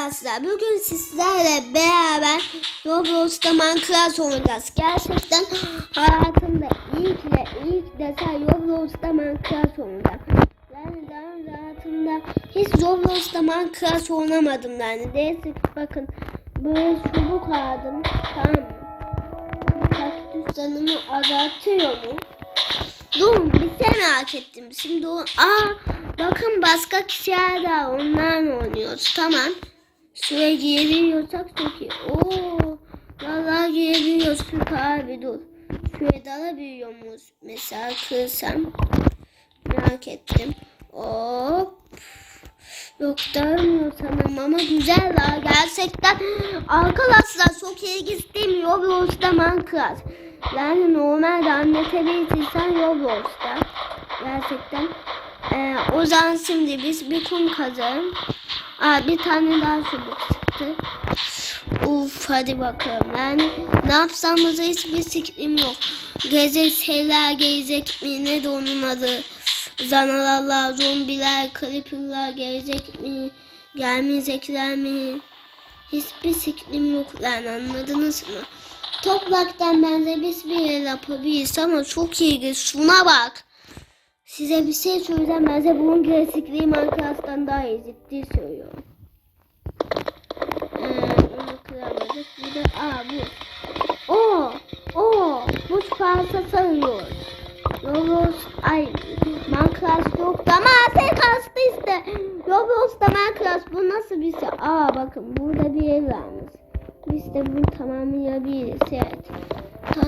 arkadaşlar bugün sizlerle beraber Roblox'ta Minecraft oynayacağız. Gerçekten hayatımda ilk ve ilk defa Roblox'ta Minecraft oynayacağım. Yani daha önce hayatımda hiç Roblox'ta Minecraft oynamadım yani. Neyse bakın böyle çubuk aldım tamam mı? Kaktüs canımı azaltıyor mu? Dur bir şey merak ettim. Şimdi o... Aa bakın başka kişiler de onlarla oynuyoruz. Tamam. Şuraya girebiliyorsak çok iyi. Oo, vallahi girebiliyoruz. Süper abi dur. Şuraya dalabiliyor muyuz? Mesela kırsam. Merak ettim. Hop. Yok dalamıyor sanırım ama güzel la gerçekten arkadaşlar çok ilgisi Roblox'ta Minecraft yani normalde anlatabilirsen Roblox'ta gerçekten ee, o zaman şimdi biz bir kum kazalım Aa, bir tane daha çıktı Uf hadi bakalım yani ne yapsamız hiçbir fikrim yok Gece şeyler gelecek mi ne de onun adı Zanalarlar, zombiler, creeperlar gelecek mi? Gelmeyecekler mi? Hiçbir fikrim yok lan anladınız mı? Topraktan benze biz bir yer yapabiliriz ama çok ilginç. Şuna bak. Size bir şey söyleyeceğim. Bence bunun klasikliği Minecraft'tan daha iyi. Ciddi söylüyorum. Ee. Bir de aa bu. Oo, oo, bu parça sarıyoruz. Roblox ay Minecraft yok ama sen kastı işte. Roblox'ta Minecraft bu nasıl bir şey? Aa bakın burada bir ev varmış. Biz de bunu tamamlayabiliriz. Evet. Ta,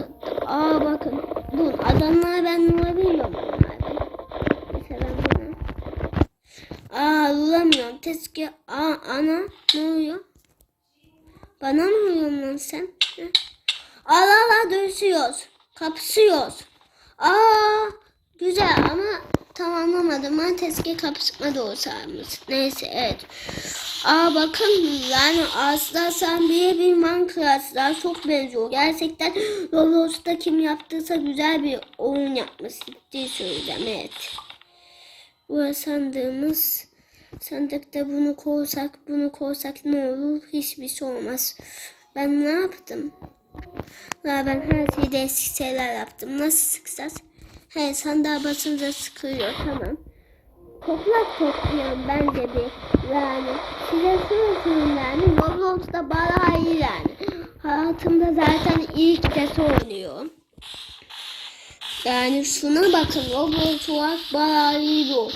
aa bakın. Bu adamlar ben vurabiliyorum onlardan. Mesela buna. Aa vuramıyorum. Keşke. Aa ana ne oluyor? Bana mı vuruyorsun lan sen? Heh. Allah Allah dövüşüyoruz. Kapışıyoruz. Aa güzel ama tamamlamadım. Ben teske kapışma da olsaymış. Neyse evet. Aa bakın yani asla sen bir bir Minecraft'lar çok benziyor. Gerçekten Roblox'ta kim yaptıysa güzel bir oyun yapmış. Ciddi söyleyeceğim evet. Bu sandığımız sandıkta bunu koysak bunu koysak ne olur hiçbir şey olmaz. Ben ne yaptım? Ya ben her şeyi değişik şeyler yaptım. Nasıl sıkacağız? He sandığa basınca sıkıyor. Tamam. Toprak topluyorum bence bir. Yani size söyleyeyim yani. Roblox'ta bayağı iyi yani. Hayatımda zaten ilk kez oynuyorum. Yani şuna bakın. Roblox olarak bayağı iyi bu.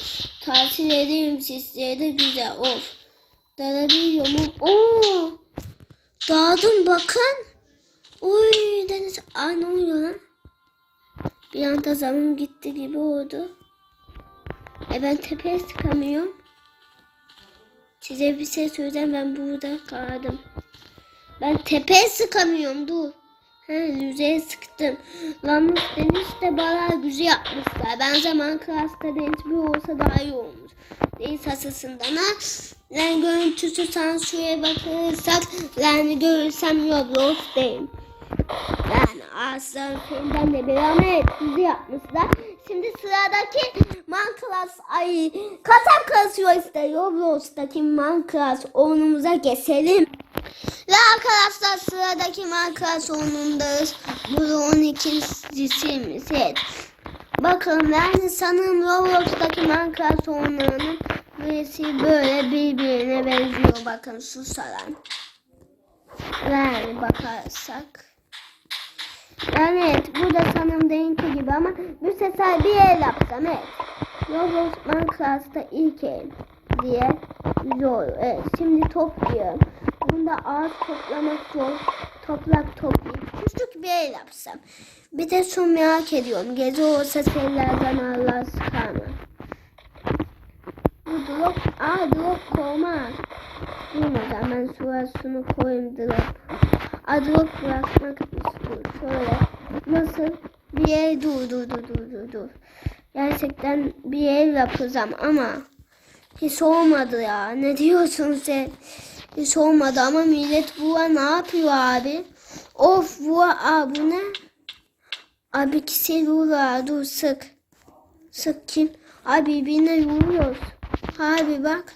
Tavsiye ederim sizlere de güzel. Of. Dalabiliyor mu? Oo. Dağdım bakın. Uy deniz. Aa ne oluyor lan? Bir anda zamım gitti gibi oldu. E ben tepeye sıkamıyorum. Size bir şey söyleyeceğim ben burada kaldım. Ben tepeye sıkamıyorum dur. He yüzeye sıktım. Lanmış deniz de bayağı güzel yapmışlar. Ben zaman klasta deniz bir olsa daha iyi olmuş. Deniz asasından ha. Lan görüntüsü sansüre bakırsak lan görürsem Roblox değil. Yani Aslan filmden de bir ama evet dizi yapmışlar. Şimdi sıradaki Minecraft ay kasap kasıyor işte Roblox'taki Minecraft oyunumuza geçelim. Ve arkadaşlar sıradaki Minecraft oyunundayız. Bu da 12. dizimiz. Evet. Bakın yani sanırım Roblox'taki Minecraft oyunlarının birisi böyle birbirine benziyor. Bakın şu saran. Yani bakarsak. Yani evet bu da sanırım denki gibi ama bu sefer bir el yapsam evet. Roblox Minecraft'ta ilk el diye zor. Evet şimdi topluyorum. Bunda ağaç toplamak zor. Toprak toplayıp küçük bir el yapsam. Bir de şu merak ediyorum. Gece olsa şeylerden Allah sıkarma. Bu drop, aa drop koymaz. Durmadan ben şurasını koyayım drop. Aa drop bırakmak istiyorum. Şöyle nasıl bir yer dur dur dur dur dur. Gerçekten bir yer yapacağım ama hiç olmadı ya. Ne diyorsun sen? Hiç olmadı ama millet bu ne yapıyor abi? Of bu aa bu ne? Abi kişi vurur dur sık. Sık kim? Abi birbirine vuruyoruz. Abi bak.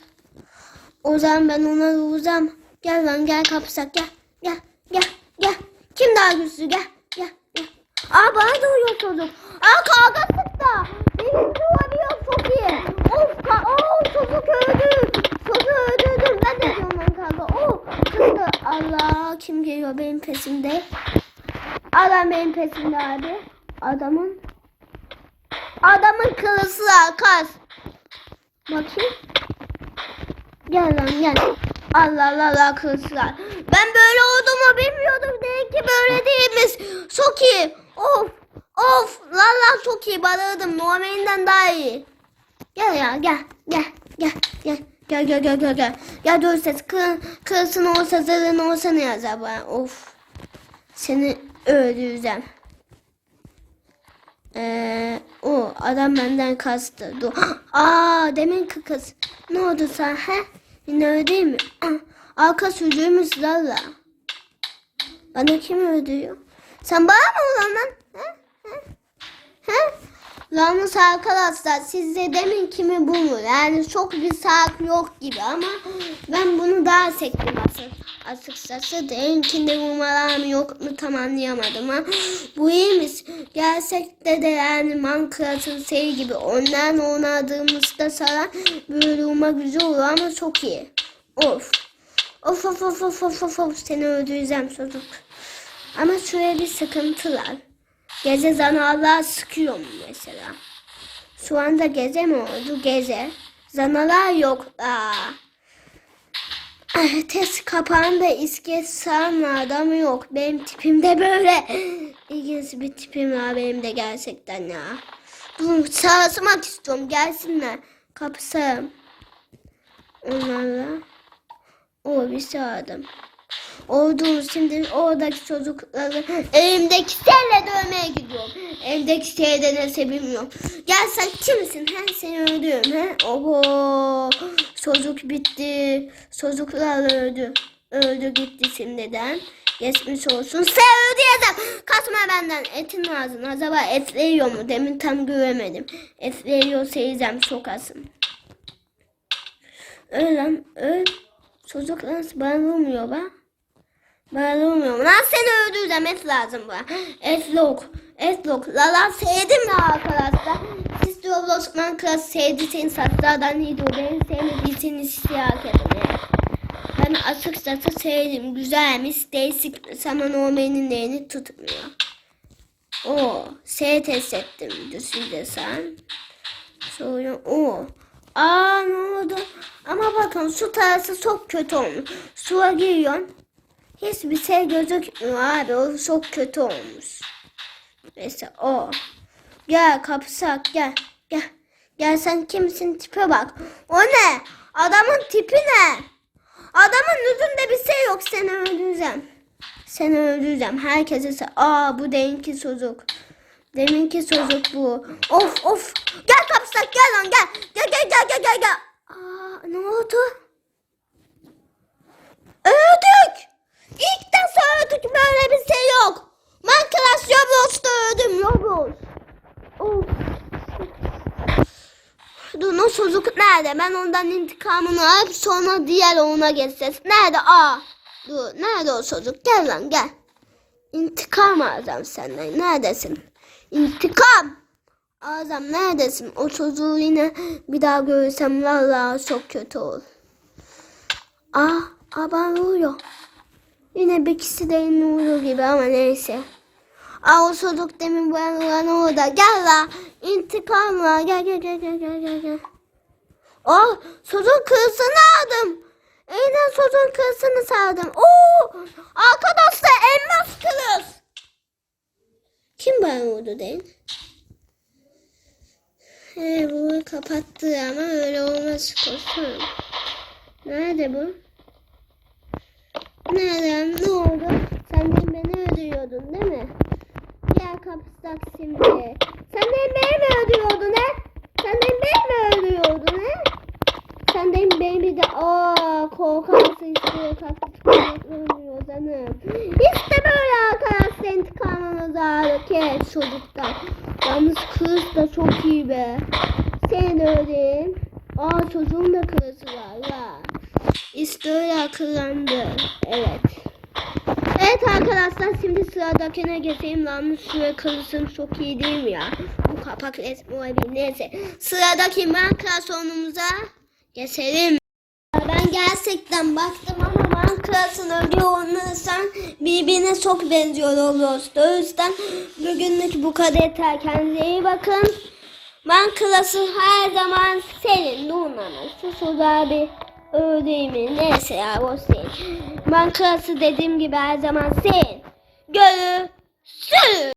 O zaman ben ona vuracağım. Gel lan gel kapısak gel. Gel gel gel. Kim daha güçlü gel. Gel gel. Aa bana da uyuyor çocuk. Aa kavga sıktı. Benim çok iyi. Of ka oh, çocuk öldü. Çocuğu öldürdüm. Ben de lan kavga. Oh. Allah kim geliyor benim peşimde. Adam benim peşimde abi. Adamın Adamın kılısı kas. Bakayım. Gel lan gel. Allah Allah Allah kılıçlar. Ben böyle olduğumu bilmiyordum. Demek ki böyle değilmiş. Çok iyi. Of. Of. Lala çok iyi. Balığıdım. Normalinden daha iyi. Gel ya gel. Gel. Gel. Gel. Gel gel gel gel gel. Ya dur ses kıl, kılsın olsa zırhın olsa ne yazar bana. Of. Seni öldüreceğim. Ee, o adam benden kastı. Dur. Aa demin kız. Ne oldu sen he? Yine öyle değil mi? Arka sürücüymüş Lala. Bana kim öldürüyor? Sen bana mı ulan lan? He? He? He? Yalnız arkadaşlar sizde demin kimi bu mu? Yani çok bir saat yok gibi ama ben bunu daha sektim. Açıkçası derinkinde mı yok mu tam anlayamadım ama bu iyiymiş. Gerçekte de yani Minecraft'ın şey gibi ondan oynadığımızda sana böyle olma güzel olur ama çok iyi. Of. Of of of of of of of seni öldüreceğim çocuk. Ama şöyle bir sıkıntılar. Geze zanalar sıkıyor mu mesela? Şu anda geze mi oldu? Geze. Zanalar yok. Aa. Ah, Test kapağında iskelet sağım adam yok. Benim tipimde böyle ilginç bir tipim var benim de gerçekten ya. Dur sağlamak istiyorum gelsinler. Kapısam. Onlarla. O bir sağdım. Oldu şimdi oradaki çocukları elimdeki selle dövmeye gidiyorum. Elimdeki şeyde ne bilmiyorum. Gel sen kimsin? He seni öldürüyorum he. Oho çocuk bitti. Çocuklar öldü. Öldü gitti şimdiden. Geçmiş olsun. Sen ödeyeceğim. Kaçma benden. Etin lazım. Acaba et veriyor mu? Demin tam göremedim. Et çok asım. Öl lan öl. Çocuklar bana vurmuyor bak. Ben olmuyorum. Lan seni öldüreceğim. Et lazım yok. Et yok. Lala sevdim ya arkadaşlar. Siz Roblox Minecraft sevdiyseniz hastadan iyiydi. O beni sevmediyseniz istihak edin. Ben açıkçası sevdim. Güzelmiş. Değişik ama normalinin değerini tutmuyor. O. S test ettim. Düşüncesen. Sonra o. Aa ne oldu? Ama bakın su tarafı çok kötü olmuş. Suya giriyorsun. Hiçbir şey gözükmüyor abi. O çok kötü olmuş. Mesela o. Gel kapısak gel. Gel. Gel sen kimsin tipe bak. O ne? Adamın tipi ne? Adamın yüzünde bir şey yok. Seni öldüreceğim. Seni öldüreceğim. Herkese se- Aa bu deminki çocuk. Deminki çocuk bu. Of of. Gel kapısak gel lan gel. Gel gel gel gel gel gel. Aa ne oldu? Öldük. İlk defa öldük böyle bir şey yok. Minecraft Roblox'ta öldüm Roblox. Dur o çocuk nerede? Ben ondan intikamını alıp sonra diğer ona geçeceğiz. Nerede? Aa. Dur nerede o çocuk? Gel lan gel. İntikam alacağım senden. Neredesin? İntikam. Azam neredesin? O çocuğu yine bir daha görürsem vallahi çok kötü olur. Aa, ben uyuyor. Yine bir kişi de uyuyor gibi ama neyse. Aa o çocuk demin ben ulan orada. Gel la. İntikam la. Gel gel gel gel gel gel. gel. Oh çocuğun kılsını aldım. Aynen çocuğun kılsını sardım. Oo arkadaşlar elmas kılıç. Kim bana vurdu değil? He bunu kapattı ama öyle olmaz korkuyorum. Nerede bu? Nereden? Ne oldu? Sen de beni öldürüyordun değil mi? Gel kapısak şimdi. Sen de beni mi öldürüyordun he? Sen de beni mi öldürüyordun he? Sen de beni de aa korkarsın işte kapısak canım. İşte böyle arkadaşlar intikamımızı hareket çocuktan. Yalnız kız da çok iyi be. Seni de öldüreyim. Aa çocuğun da kızı ya. İşte öyle akıllandı. Evet. Evet arkadaşlar şimdi sıradakine geçeyim. Lan süre kırılsın çok iyi değil mi ya? Bu kapak resmi olabilir. Neyse. Sıradaki Minecraft sorunumuza geçelim. Ben gerçekten baktım ama Minecraft'ın öyle oynarsan birbirine çok benziyor Roblox'ta. O yüzden bugünlük bu kadar yeter. Kendinize iyi bakın. Minecraft'ın her zaman senin Luna'nın. Sus abi. Öyle? Neyse ya o senin. Minecraft'ı dediğim gibi her zaman senin. Görüşürüz.